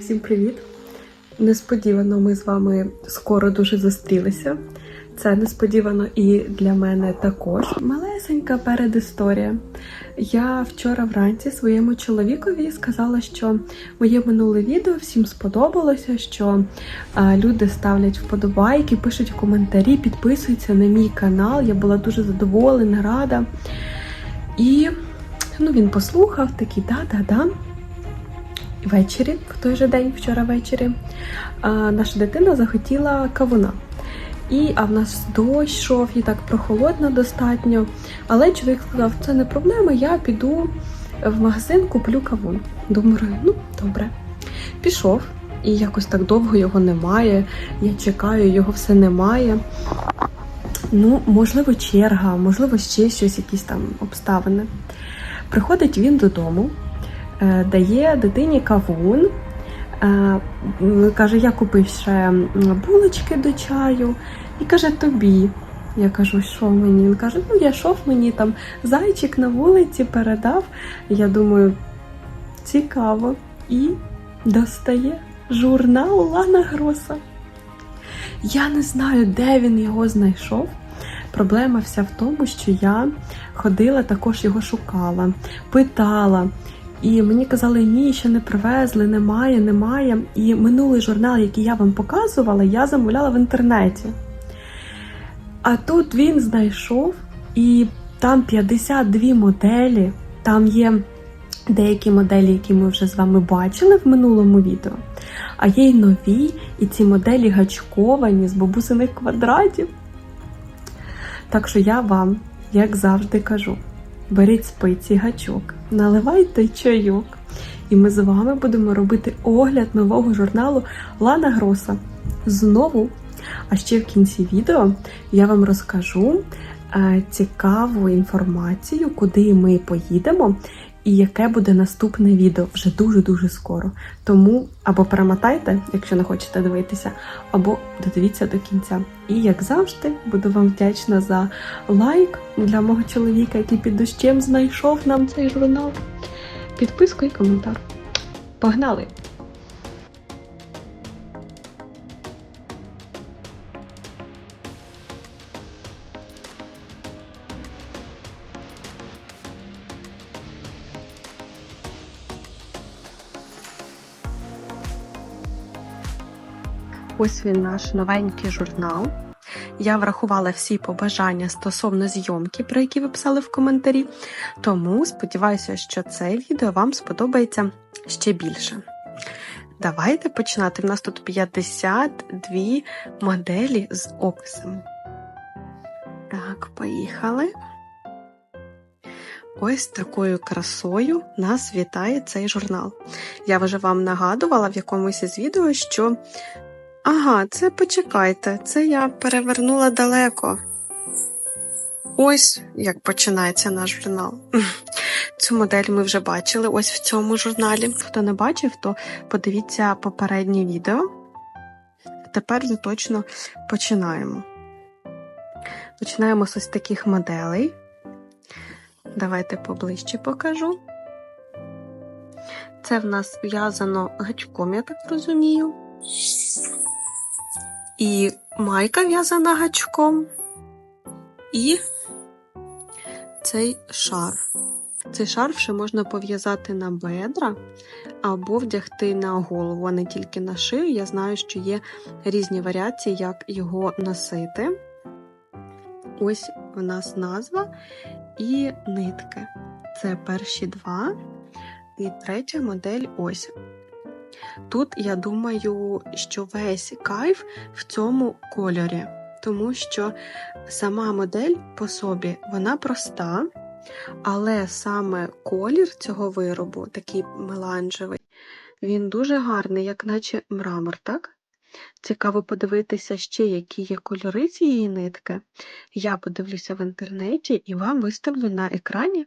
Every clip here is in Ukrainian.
Всім привіт! Несподівано ми з вами скоро дуже зустрілися. Це несподівано і для мене також. Малесенька передісторія. Я вчора вранці своєму чоловікові сказала, що моє минуле відео всім сподобалося, що а, люди ставлять вподобайки, пишуть коментарі, підписуються на мій канал. Я була дуже задоволена, рада. І ну, він послухав такий да-да-да. Ввечері, в той же день, вчора ввечері, наша дитина захотіла кавуна. І а в нас дощ йшов, і так прохолодно достатньо. Але чоловік сказав, це не проблема, я піду в магазин, куплю кавун. Думаю, ну добре. Пішов, і якось так довго його немає. Я чекаю, його все немає. Ну, можливо, черга, можливо, ще щось, якісь там обставини. Приходить він додому, дає дитині кавун. Е, Каже, я купив ще булочки до чаю і каже тобі. Я кажу, що мені? Він каже, ну я йшов мені там зайчик на вулиці передав. Я думаю, цікаво. І достає журнал Лана Гроса. Я не знаю, де він його знайшов. Проблема вся в тому, що я ходила, також його шукала, питала. І мені казали, ні, ще не привезли, немає, немає. І минулий журнал, який я вам показувала, я замовляла в інтернеті. А тут він знайшов, і там 52 моделі. Там є деякі моделі, які ми вже з вами бачили в минулому відео. А є й нові, і ці моделі гачковані з бабусиних квадратів. Так що я вам, як завжди, кажу: беріть спиці гачок, наливайте чайок, і ми з вами будемо робити огляд нового журналу Лана Гроса. Знову. А ще в кінці відео я вам розкажу е, цікаву інформацію, куди ми поїдемо, і яке буде наступне відео вже дуже-дуже скоро. Тому або перемотайте, якщо не хочете дивитися, або додивіться до кінця. І як завжди, буду вам вдячна за лайк для мого чоловіка, який під дощем знайшов нам цей журнал. Підписку і коментар. Погнали! Ось він наш новенький журнал. Я врахувала всі побажання стосовно зйомки, про які ви писали в коментарі. Тому сподіваюся, що це відео вам сподобається ще більше. Давайте починати. У нас тут 52 моделі з описами. Так, поїхали. Ось такою красою нас вітає цей журнал. Я вже вам нагадувала в якомусь із відео, що Ага, це почекайте, це я перевернула далеко. Ось як починається наш журнал. Цю модель ми вже бачили ось в цьому журналі. Хто не бачив, то подивіться попереднє відео. Тепер точно починаємо. Починаємо з ось таких моделей. Давайте поближче покажу. Це в нас в'язано гачком, я так розумію. І майка в'язана гачком. І цей шарф. Цей шарф ще можна пов'язати на бедра або вдягти на голову, а не тільки на шию. Я знаю, що є різні варіації, як його носити. Ось у нас назва і нитки. Це перші два. І третя модель ось. Тут я думаю, що весь кайф в цьому кольорі, тому що сама модель по собі вона проста, але саме колір цього виробу, такий меланжевий, він дуже гарний, як наче мрамор, так? Цікаво подивитися ще, які є кольори цієї нитки. Я подивлюся в інтернеті і вам виставлю на екрані.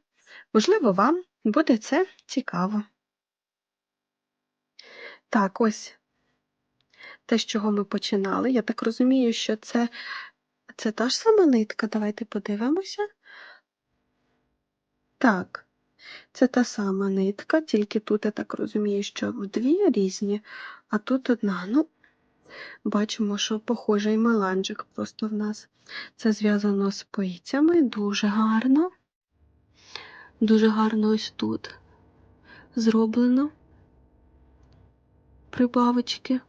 Можливо, вам буде це цікаво. Так, ось те, з чого ми починали. Я так розумію, що це, це та ж сама нитка. Давайте подивимося. Так, Це та сама нитка, тільки тут, я так розумію, що дві різні, а тут одна. Ну, бачимо, що похожий меланжик просто в нас. Це зв'язано з пицями, дуже гарно. Дуже гарно ось тут зроблено прибавочки.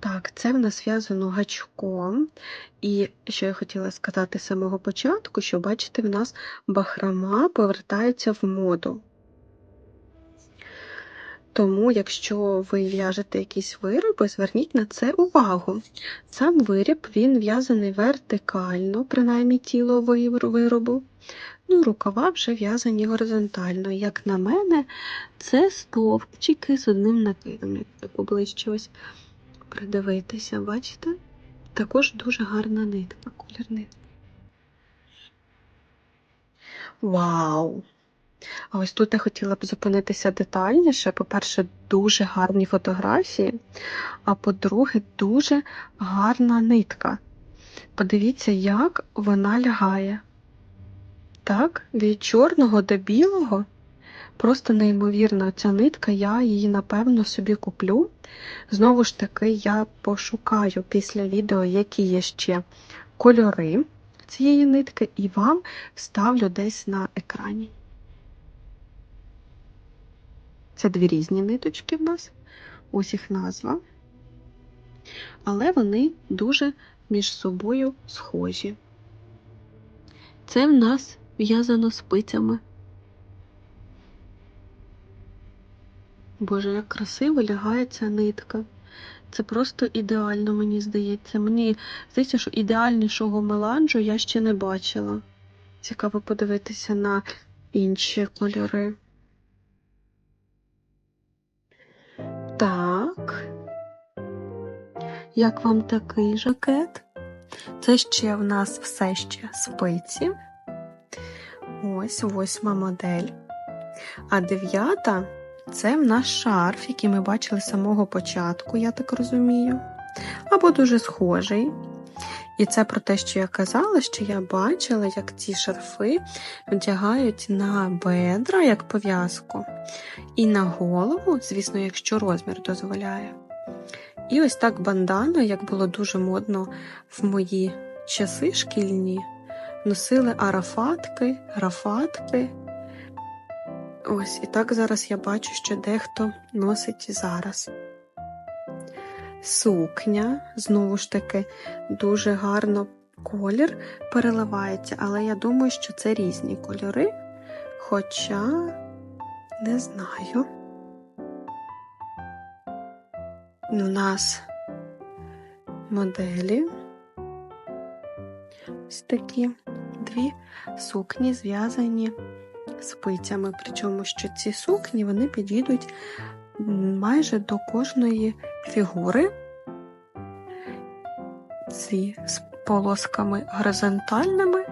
Так, це в нас зв'язано гачком. І що я хотіла сказати з самого початку, що бачите, в нас бахрома повертається в моду. Тому, якщо ви в'яжете якісь вироби, зверніть на це увагу. Сам виріб він в'язаний вертикально, принаймні тіло виробу. Ну, рукава вже в'язані горизонтально. Як на мене, це стовпчики з одним накидом. Як так поближче ось придивитися, бачите? Також дуже гарна нитка, колір нитки. Вау! А ось тут я хотіла б зупинитися детальніше. По-перше, дуже гарні фотографії, а по-друге, дуже гарна нитка. Подивіться, як вона лягає. Так, від чорного до білого. Просто неймовірна ця нитка, я її, напевно, собі куплю. Знову ж таки, я пошукаю після відео, які є ще кольори цієї нитки, і вам ставлю десь на екрані. Це дві різні ниточки в нас, ось їх назва. Але вони дуже між собою схожі. Це в нас в'язано спицями. Боже, як красиво лягає ця нитка. Це просто ідеально, мені здається. Мені здається, що ідеальнішого меланжу я ще не бачила. Цікаво подивитися на інші кольори. Так. Як вам такий жакет? Це ще в нас все ще спиці. Ось восьма модель. А дев'ята це в нас шарф, який ми бачили з самого початку, я так розумію. Або дуже схожий. І це про те, що я казала, що я бачила, як ці шарфи вдягають на бедра як пов'язку, і на голову, звісно, якщо розмір дозволяє. І ось так бандана, як було дуже модно в мої часи шкільні, носили арафатки, графатки. Ось, і так зараз я бачу, що дехто носить зараз. Сукня, знову ж таки, дуже гарно колір переливається, але я думаю, що це різні кольори. Хоча не знаю. У нас моделі ось такі дві сукні зв'язані спицями. Причому що ці сукні вони підійдуть майже до кожної фігури. Ці з полосками горизонтальними,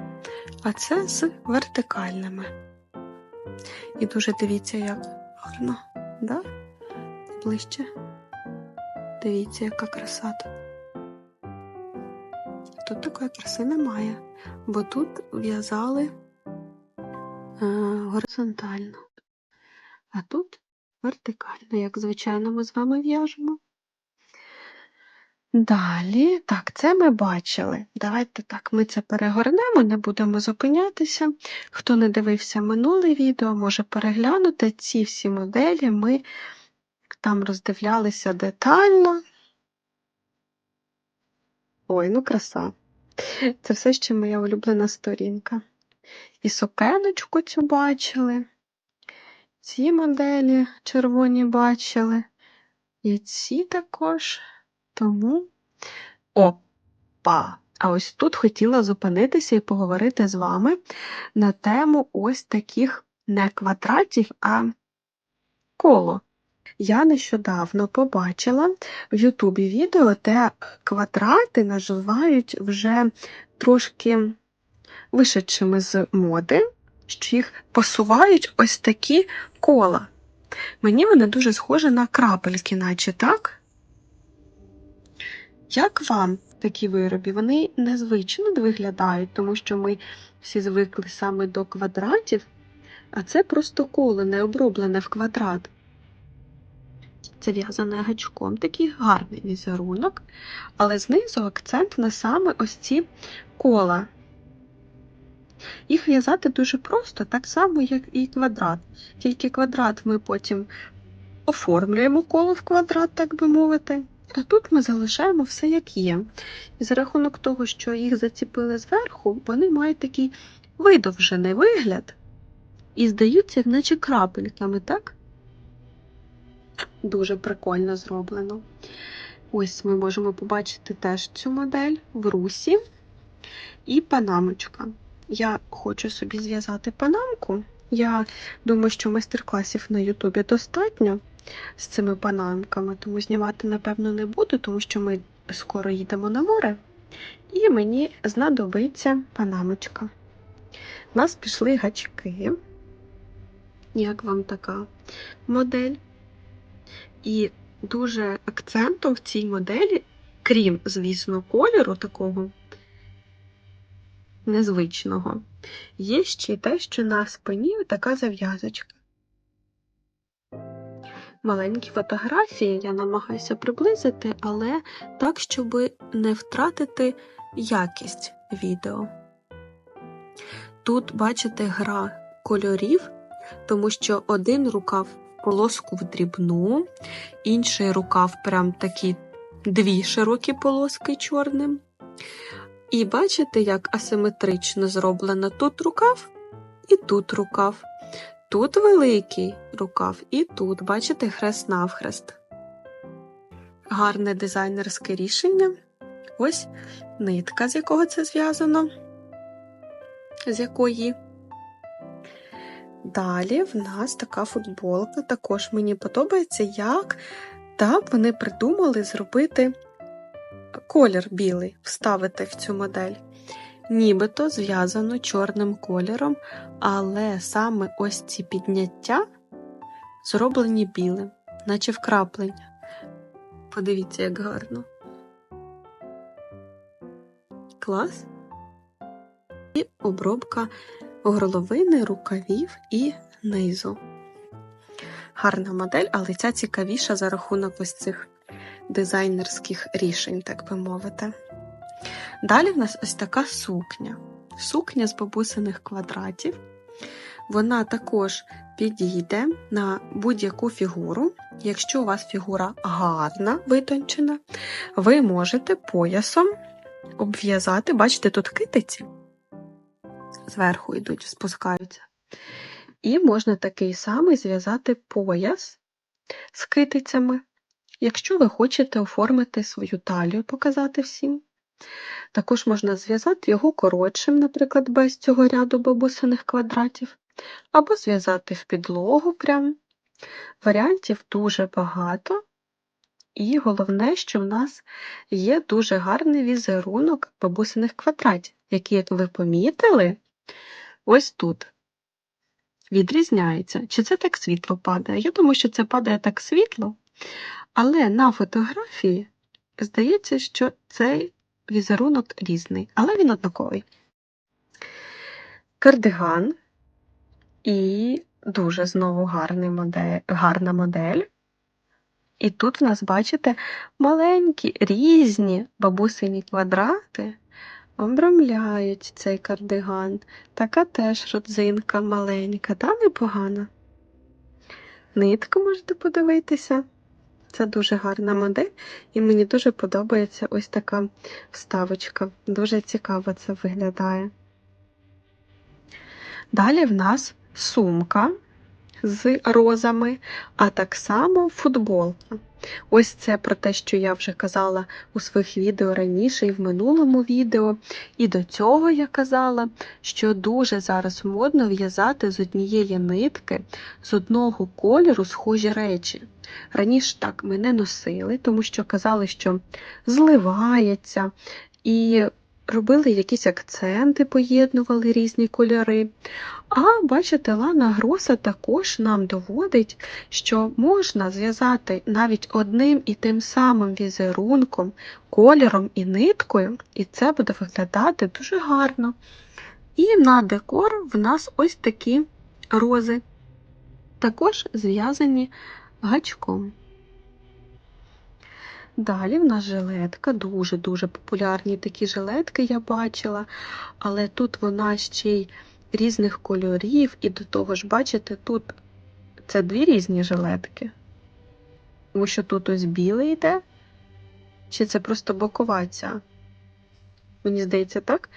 а це з вертикальними. І дуже дивіться, як гарно, да? ближче. Дивіться, яка краса тут. Такої краси немає, бо тут в'язали е, горизонтально, а тут вертикально, як звичайно, ми з вами в'яжемо. Далі, так, це ми бачили. Давайте так, ми це перегорнемо, не будемо зупинятися. Хто не дивився минуле відео, може переглянути ці всі моделі. Ми там роздивлялися детально. Ой, ну краса. Це все ще моя улюблена сторінка. І сукеночку цю бачили. Ці моделі червоні бачили. І ці також. Тому. Опа! А ось тут хотіла зупинитися і поговорити з вами на тему ось таких не квадратів, а коло. Я нещодавно побачила в Ютубі відео, де квадрати називають вже трошки вишедшими з моди, що їх посувають ось такі кола. Мені вони дуже схожі на крапельки, наче так? Як вам такі вироби? Вони незвично виглядають, тому що ми всі звикли саме до квадратів. А це просто коло не оброблене в квадрат. Це в'язане гачком, такий гарний візерунок, але знизу акцент на саме ось ці кола. Їх в'язати дуже просто, так само, як і квадрат. Тільки квадрат ми потім оформлюємо коло в квадрат, так би мовити. А тут ми залишаємо все як є. І за рахунок того, що їх заціпили зверху, вони мають такий видовжений вигляд і здаються, наче крапельками, так? Дуже прикольно зроблено. Ось ми можемо побачити теж цю модель в русі і панамочка. Я хочу собі зв'язати панамку. Я думаю, що майстер-класів на Ютубі достатньо з цими панамками, тому знімати, напевно, не буду, тому що ми скоро їдемо на море. І мені знадобиться панамочка. У нас пішли гачки. Як вам така модель? І дуже акцентом в цій моделі, крім, звісно, кольору такого незвичного, є ще те, що на спині така зав'язочка. Маленькі фотографії я намагаюся приблизити, але так, щоб не втратити якість відео. Тут, бачите, гра кольорів, тому що один рукав полоску в дрібну, інший рукав прям такі дві широкі полоски чорним. І бачите, як асиметрично зроблено тут рукав і тут рукав. Тут великий рукав і тут, бачите, хрест навхрест. Гарне дизайнерське рішення. Ось нитка, з якого це зв'язано, з якої. Далі в нас така футболка. Також мені подобається, як так вони придумали зробити колір білий, вставити в цю модель. Нібито зв'язано чорним кольором, але саме ось ці підняття зроблені білим, наче вкраплення. Подивіться, як гарно. Клас. І обробка горловини, рукавів і низу. Гарна модель, але ця цікавіша за рахунок ось цих дизайнерських рішень, так би мовити. Далі в нас ось така сукня. Сукня з бабусиних квадратів. Вона також підійде на будь-яку фігуру. Якщо у вас фігура гарна, витончена, ви можете поясом обв'язати, бачите, тут китиці зверху йдуть, спускаються. І можна такий самий зв'язати пояс з китицями, якщо ви хочете оформити свою талію, показати всім. Також можна зв'язати його коротшим, наприклад, без цього ряду бабусиних квадратів, або зв'язати в підлогу прям. Варіантів дуже багато. І головне, що в нас є дуже гарний візерунок бабусиних квадратів, який, як ви помітили, ось тут відрізняється. Чи це так світло падає? Я думаю, що це падає так світло, але на фотографії здається, що цей візерунок різний, але він однаковий. Кардиган і дуже знову гарний модель, гарна модель. І тут в нас, бачите, маленькі різні бабусині квадрати обрамляють цей кардиган. Така теж родзинка маленька, та непогана. Нитку можете подивитися. Це дуже гарна модель, і мені дуже подобається ось така вставочка. Дуже цікаво це виглядає. Далі в нас сумка з розами, а так само футболка. Ось це про те, що я вже казала у своїх відео раніше і в минулому відео. І до цього я казала, що дуже зараз модно в'язати з однієї нитки, з одного кольору схожі речі. Раніше так ми не носили, тому що казали, що зливається, і робили якісь акценти, поєднували різні кольори. А бачите, Лана Гроса також нам доводить, що можна зв'язати навіть одним і тим самим візерунком, кольором і ниткою, і це буде виглядати дуже гарно. І на декор в нас ось такі рози, також зв'язані гачком. Далі в нас жилетка, дуже-дуже популярні такі жилетки я бачила, але тут вона ще й різних кольорів, і до того ж, бачите, тут це дві різні жилетки. Тому що тут ось білий йде, чи це просто бокова? Мені здається, так?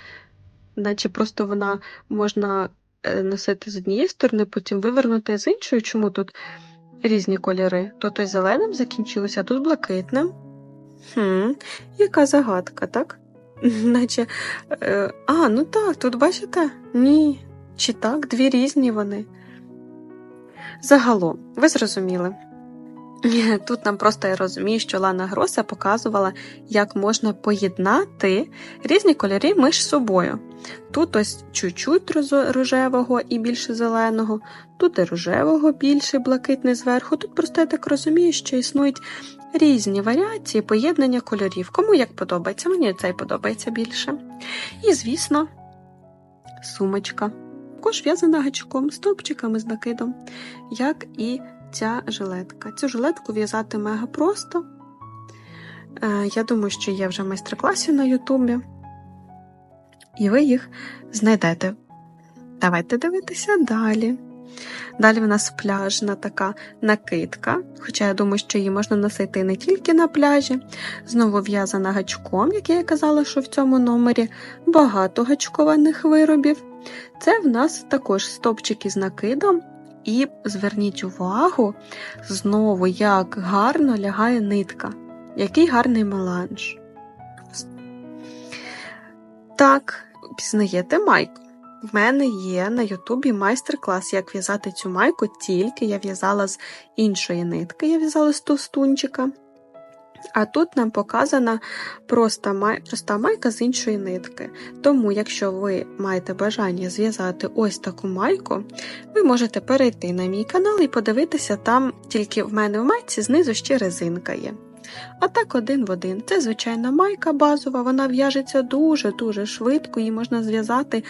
Наче просто вона можна е, носити з однієї сторони, потім вивернути з іншої. Чому тут різні кольори? Тут ось зеленим закінчилося, а тут блакитним. Хм, Яка загадка, так? Наче. Е, а, ну так, тут бачите? Ні. Чи так, дві різні вони. Загалом, ви зрозуміли. Тут нам просто я розумію, що Лана Гроса показувала, як можна поєднати різні кольори між собою. Тут ось чуть-чуть рожевого і більше зеленого, тут і рожевого більше блакитний зверху. Тут просто я так розумію, що існують різні варіації поєднання кольорів. Кому як подобається, мені цей подобається більше. І, звісно, сумочка. Також в'язана гачком, стовпчиками з накидом, як і ця жилетка. Цю жилетку в'язати мега просто. Е, я думаю, що є вже майстер-класі на Ютубі. І ви їх знайдете. Давайте дивитися далі. Далі в нас пляжна така накидка, хоча я думаю, що її можна носити не тільки на пляжі. Знову в'язана гачком, як я казала, що в цьому номері багато гачкованих виробів. Це в нас також стопчики з накидом, і зверніть увагу, знову, як гарно лягає нитка. Який гарний меланж. Так, пізнаєте майку. В мене є на Ютубі майстер-клас, як в'язати цю майку, тільки я в'язала з іншої нитки, я в'язала з товстунчика. А тут нам показана проста, май... проста майка з іншої нитки. Тому, якщо ви маєте бажання зв'язати ось таку майку, ви можете перейти на мій канал і подивитися, там тільки в мене в майці знизу ще резинка є. А так один в один. Це звичайна майка базова, вона в'яжеться дуже-дуже швидко, її можна зв'язати.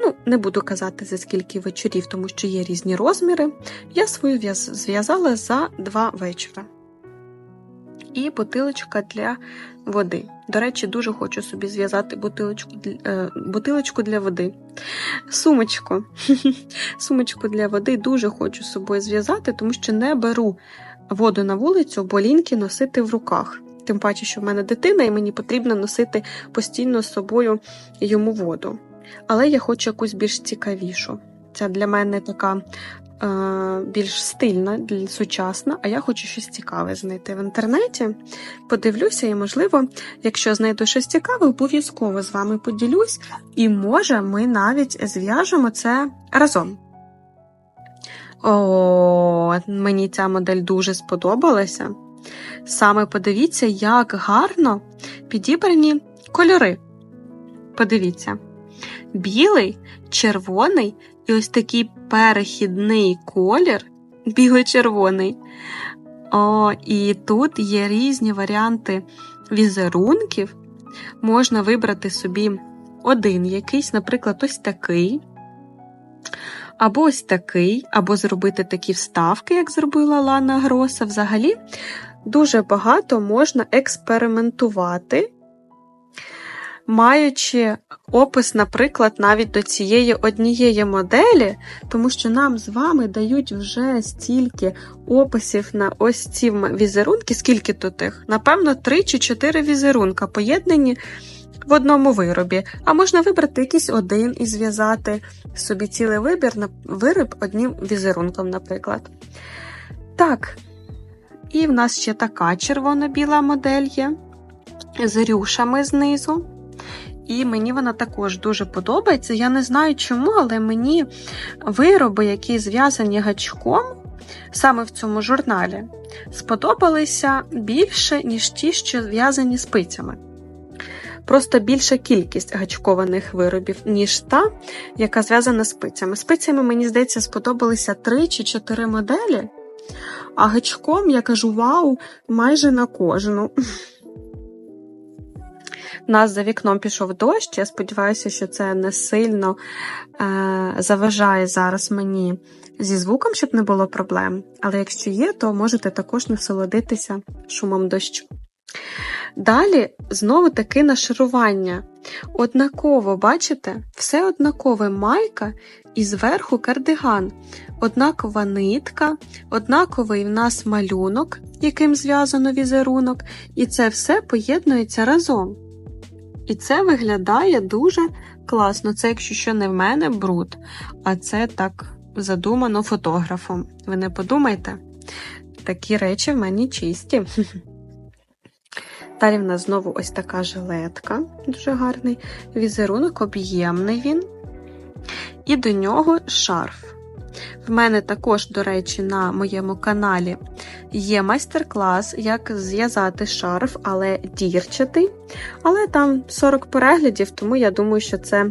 Ну, не буду казати за скільки вечорів, тому що є різні розміри. Я свою зв'язала за два вечора і бутилочка для води. До речі, дуже хочу собі зв'язати бутилочку е, бутилочку для води. Сумочку. Сумочку для води дуже хочу з собою зв'язати, тому що не беру воду на вулицю, бо ліньки носити в руках. Тим паче, що в мене дитина, і мені потрібно носити постійно з собою йому воду. Але я хочу якусь більш цікавішу. Це для мене така Е, більш стильна, сучасна, а я хочу щось цікаве знайти в інтернеті. Подивлюся, і, можливо, якщо знайду щось цікаве, обов'язково з вами поділюсь, і, може, ми навіть зв'яжемо це разом. О, мені ця модель дуже сподобалася. Саме подивіться, як гарно підібрані кольори. Подивіться: білий, червоний і ось такий перехідний колір, біло-червоний. О, І тут є різні варіанти візерунків. Можна вибрати собі один якийсь, наприклад, ось такий. Або ось такий, або зробити такі вставки, як зробила Лана Гроса. Взагалі, дуже багато можна експериментувати маючи опис, наприклад, навіть до цієї однієї моделі, тому що нам з вами дають вже стільки описів на ось ці візерунки, скільки тут їх? Напевно, 3 чи 4 візерунка поєднані. В одному виробі, а можна вибрати якийсь один і зв'язати собі цілий вибір на вироб одним візерунком, наприклад. Так, і в нас ще така червоно-біла модель є з рюшами знизу. І мені вона також дуже подобається. Я не знаю чому, але мені вироби, які зв'язані гачком, саме в цьому журналі, сподобалися більше, ніж ті, що зв'язані спицями. Просто більша кількість гачкованих виробів, ніж та, яка зв'язана спицями. Спицями, мені здається, сподобалися 3 чи 4 моделі, а гачком я кажу вау, майже на кожну. У нас за вікном пішов дощ. Я сподіваюся, що це не сильно е, заважає зараз мені зі звуком, щоб не було проблем. Але якщо є, то можете також насолодитися шумом дощу. Далі знову таки нашарування. Однаково, бачите, все однакове майка і зверху кардиган, однакова нитка, однаковий в нас малюнок, яким зв'язано візерунок, і це все поєднується разом. І це виглядає дуже класно. Це, якщо що не в мене бруд, а це так задумано фотографом. Ви не подумайте, такі речі в мені чисті. Далі в нас знову ось така жилетка, дуже гарний візерунок, об'ємний він. І до нього шарф. В мене також, до речі, на моєму каналі є майстер-клас, як зв'язати шарф, але дірчатий. Але там 40 переглядів, тому я думаю, що це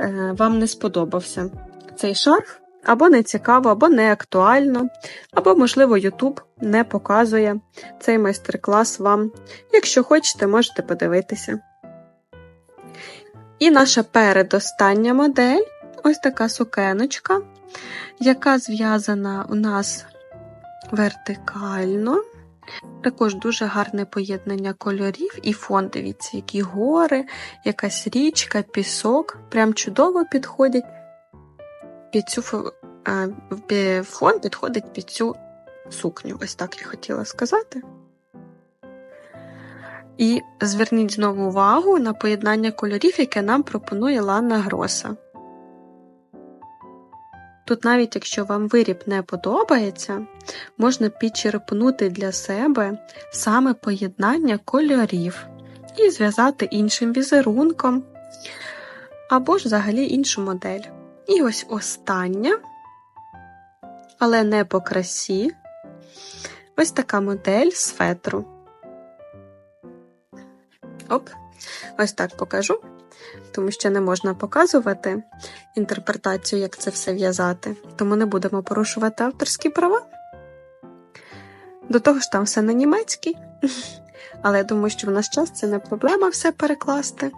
е, вам не сподобався цей шарф. Або не цікаво, або не актуально, або, можливо, YouTube не показує цей майстер-клас вам. Якщо хочете, можете подивитися. І наша передостання модель ось така сукеночка, яка зв'язана у нас вертикально. Також дуже гарне поєднання кольорів і фон. Дивіться, які гори, якась річка, пісок. Прям чудово підходять під цю пі- фон підходить під цю сукню. Ось так я хотіла сказати. І зверніть знову увагу на поєднання кольорів, яке нам пропонує Ланна Гроса. Тут, навіть якщо вам виріб не подобається, можна підчерпнути для себе саме поєднання кольорів і зв'язати іншим візерунком, або ж взагалі іншу модель. І ось остання, але не по красі, ось така модель з фетру. Оп, ось так покажу, тому що не можна показувати інтерпретацію, як це все в'язати, тому не будемо порушувати авторські права. До того ж, там все на німецькій, але я думаю, що в наш час це не проблема все перекласти.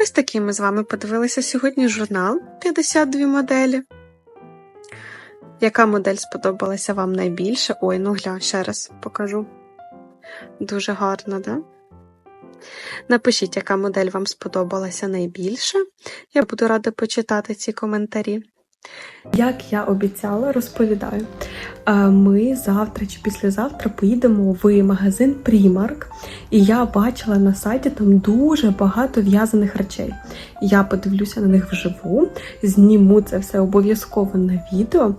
Ось такий ми з вами подивилися сьогодні журнал 52 моделі. Яка модель сподобалася вам найбільше? Ой, ну гля, ще раз покажу. Дуже гарно, да? Напишіть, яка модель вам сподобалася найбільше. Я буду рада почитати ці коментарі. Як я обіцяла, розповідаю. Е, Ми завтра чи післязавтра поїдемо в магазин Primark, і я бачила на сайті там дуже багато в'язаних речей. Я подивлюся на них вживу, зніму це все обов'язково на відео,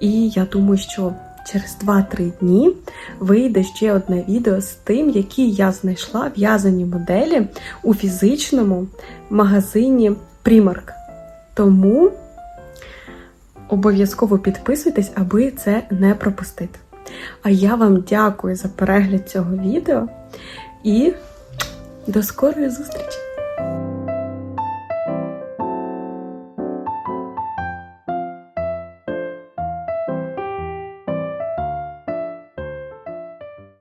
і я думаю, що через 2-3 дні вийде ще одне відео з тим, які я знайшла в'язані моделі у фізичному магазині Primark. Тому обов'язково підписуйтесь, аби це не пропустити. А я вам дякую за перегляд цього відео і до скорої зустрічі!